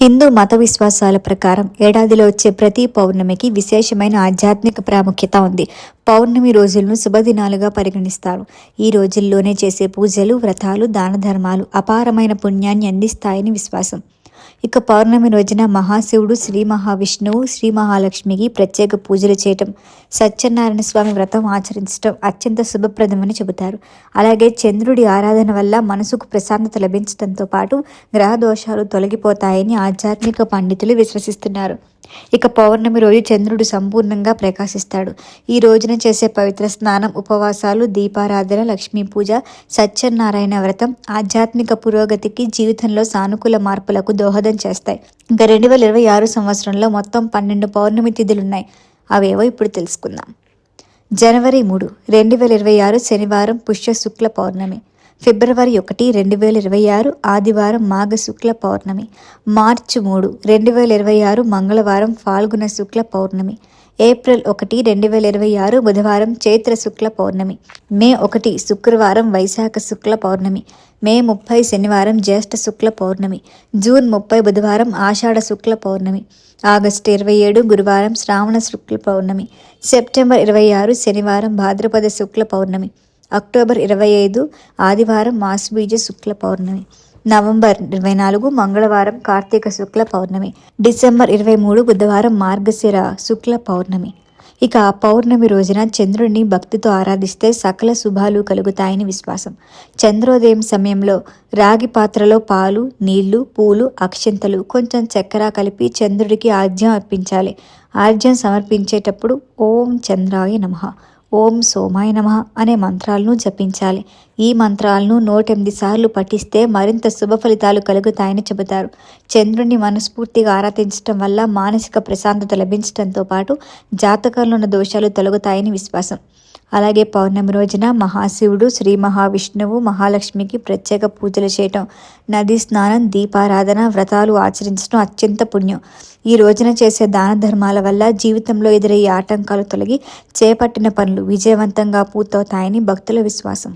హిందూ మత విశ్వాసాల ప్రకారం ఏడాదిలో వచ్చే ప్రతి పౌర్ణమికి విశేషమైన ఆధ్యాత్మిక ప్రాముఖ్యత ఉంది. పౌర్ణమి రోజులను శుభదినాలుగా పరిగణిస్తారు. ఈ రోజుల్లోనే చేసే పూజలు వ్రతాలు దాన ధర్మాలు అపారమైన పుణ్యాన్ని అందిస్తాయని విశ్వాసం. ఇక పౌర్ణమి రోజున మహాశివుడు శ్రీ మహావిష్ణువు శ్రీ మహాలక్ష్మికి ప్రత్యేక పూజలు చేయటం సత్యనారాయణ స్వామి వ్రతం ఆచరించటం అత్యంత శుభప్రదమని చెబుతారు. అలాగే చంద్రుడి ఆరాధన వల్ల మనసుకు ప్రశాంతత లభించడంతో పాటు గ్రహ దోషాలు తొలగిపోతాయని ఆధ్యాత్మిక పండితులు విశ్వసిస్తున్నారు. ఇక పౌర్ణమి రోజు చంద్రుడు సంపూర్ణంగా ప్రకాశిస్తాడు. ఈ రోజున చేసే పవిత్ర స్నానం ఉపవాసాలు దీపారాధన లక్ష్మీ పూజ సత్యనారాయణ వ్రతం ఆధ్యాత్మిక పురోగతికి జీవితంలో సానుకూల మార్పులకు దోహద చేస్తాయి. ఇంకా రెండు వేల ఇరవై ఆరు సంవత్సరంలో మొత్తం పన్నెండు పౌర్ణమి తిథులున్నాయి. అవేవో ఇప్పుడు తెలుసుకుందాం. జనవరి మూడు రెండు వేల ఇరవై ఆరు శనివారం పుష్య శుక్ల పౌర్ణమి. ఫిబ్రవరి ఒకటి రెండు వేల ఇరవై ఆరు ఆదివారం మాఘ శుక్ల పౌర్ణమి. మార్చి మూడు రెండు వేల ఇరవై ఆరు మంగళవారం ఫాల్గుణ శుక్ల పౌర్ణమి. ఏప్రిల్ ఒకటి రెండు వేల ఇరవై ఆరు బుధవారం చైత్ర శుక్ల పౌర్ణమి. మే ఒకటి శుక్రవారం వైశాఖ శుక్ల పౌర్ణమి. మే ముప్పై శనివారం జ్యేష్ఠ శుక్ల పౌర్ణమి. జూన్ ముప్పై బుధవారం ఆషాఢ శుక్ల పౌర్ణమి. ఆగస్టు ఇరవై ఏడు గురువారం శ్రావణ శుక్ల పౌర్ణమి. సెప్టెంబర్ ఇరవై ఆరు శనివారం భాద్రపద శుక్ల పౌర్ణమి. అక్టోబర్ ఇరవై ఐదు ఆదివారం మాసుబీజ శుక్ల పౌర్ణమి. నవంబర్ ఇరవై నాలుగు మంగళవారం కార్తీక శుక్ల పౌర్ణమి. డిసెంబర్ ఇరవై మూడు బుధవారం మార్గశిర శుక్ల పౌర్ణమి. ఇక ఆ పౌర్ణమి రోజున చంద్రుడిని భక్తితో ఆరాధిస్తే సకల శుభాలు కలుగుతాయని విశ్వాసం. చంద్రోదయం సమయంలో రాగి పాత్రలో పాలు నీళ్ళు పూలు అక్షింతలు కొంచెం చక్కెర కలిపి చంద్రుడికి ఆజ్యం అర్పించాలి. ఆజ్యం సమర్పించేటప్పుడు ఓం చంద్రాయ నమః. ఓం సోమాయ నమ అనే మంత్రాలను జపించాలి. ఈ మంత్రాలను నూటెనిమిది సార్లు పఠిస్తే మరింత శుభ ఫలితాలు కలుగుతాయని చెబుతారు. చంద్రుణ్ణి మనస్ఫూర్తిగా ఆరాధించడం వల్ల మానసిక ప్రశాంతత లభించడంతో పాటు జాతకంలో ఉన్న దోషాలు తొలగుతాయని విశ్వాసం. అలాగే పౌర్ణమి రోజున మహాశివుడు శ్రీ మహావిష్ణువు మహాలక్ష్మికి ప్రత్యేక పూజలు చేయటం నదీ స్నానం దీపారాధన వ్రతాలు ఆచరించడం అత్యంత పుణ్యం. ఈ రోజున చేసే దాన ధర్మాల వల్ల జీవితంలో ఎదురయ్యే ఆటంకాలు తొలగి చేపట్టిన పనులు విజయవంతంగా పూర్తవుతాయని భక్తుల విశ్వాసం.